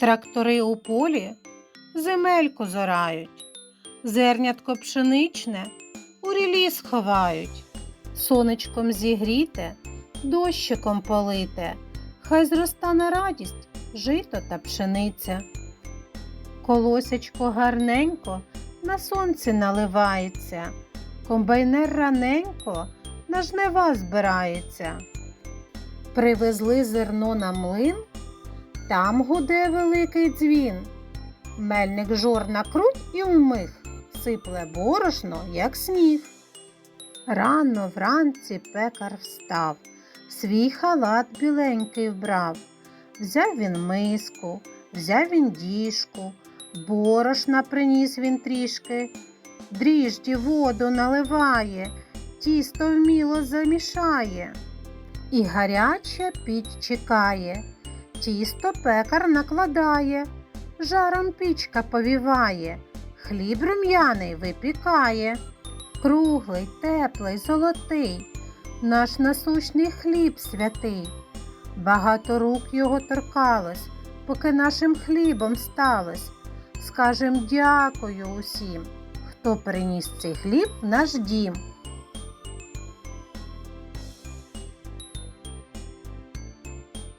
Трактори у полі земельку зорають, зернятко пшеничне у ріліс ховають, сонечком зігріте, дощиком полите, хай зроста на радість жито та пшениця. Колосячко гарненько на сонці наливається, комбайнер раненько на жнива збирається. Привезли зерно на млин, там гуде великий дзвін. Мельник жорна круть і вмиг, сипле борошно, як сніг. Рано вранці пекар встав, свій халат біленький вбрав. Взяв він миску, взяв він діжку, борошна приніс він трішки, дріжді воду наливає, тісто вміло замішає. І гаряча піч чекає, тісто пекар накладає, жаром пічка повіває, хліб рум'яний випікає, круглий, теплий, золотий, наш насущний хліб святий. Багато рук його торкалось, поки нашим хлібом сталось. Скажем дякую усім, хто приніс цей хліб в наш дім.